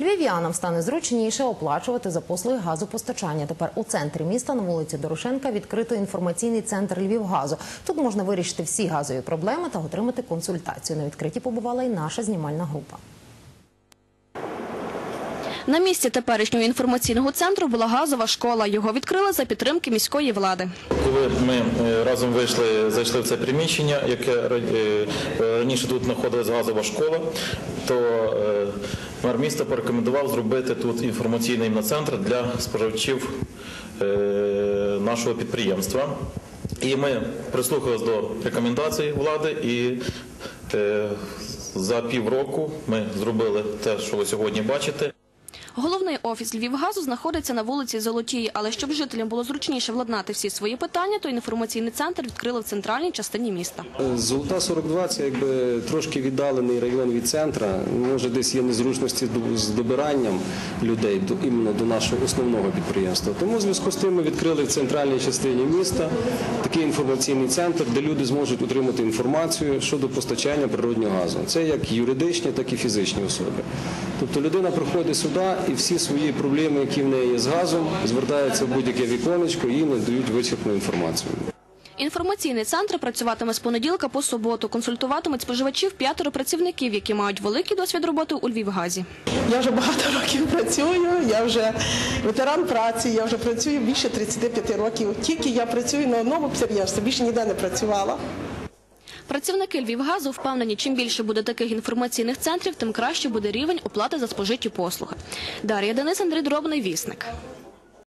Львів'янам стане зручніше оплачувати за послуги газопостачання. Тепер у центрі міста на вулиці Дорошенка відкрито інформаційний центр Львівгазу. Тут можна вирішити всі газові проблеми та отримати консультацію. На відкритті побувала і наша знімальна група. На місці теперішнього інформаційного центру була газова школа. Його відкрили за підтримки міської влади. Коли ми е, разом вийшли, зайшли в це приміщення, яке е, раніше тут знаходилась газова школа, то е, мер міста порекомендував зробити тут інформаційний центр для споживачів нашого підприємства. І ми прислухалися до рекомендацій влади і за півроку ми зробили те, що ви сьогодні бачите. Головний офіс Львівгазу знаходиться на вулиці Золотій, але щоб жителям було зручніше владнати всі свої питання, то інформаційний центр відкрили в центральній частині міста. Золота 42 – це якби трошки віддалений район від центра. Може, десь є незручності з добиранням людей до іменно до нашого основного підприємства. Тому в зв'язку з тим ми відкрили в центральній частині міста такий інформаційний центр, де люди зможуть отримати інформацію щодо постачання природнього газу. Це як юридичні, так і фізичні особи. Тобто людина приходить сюди і всі свої проблеми, які в неї є з газом, звертається в будь-яке віконечко і їй надають вичерпну інформацію. Інформаційний центр працюватиме з понеділка по суботу. Консультуватимуть споживачів п'ятеро працівників, які мають великий досвід роботи у Львівгазі. Я вже багато років працюю, я вже ветеран праці, я вже працюю більше 35 років. Тільки я працюю на одному підприємстві, більше ніде не працювала. Працівники Львівгазу впевнені, чим більше буде таких інформаційних центрів, тим краще буде рівень оплати за спожиті послуги. Дар'я Денис, Андрій Дробний, Вісник.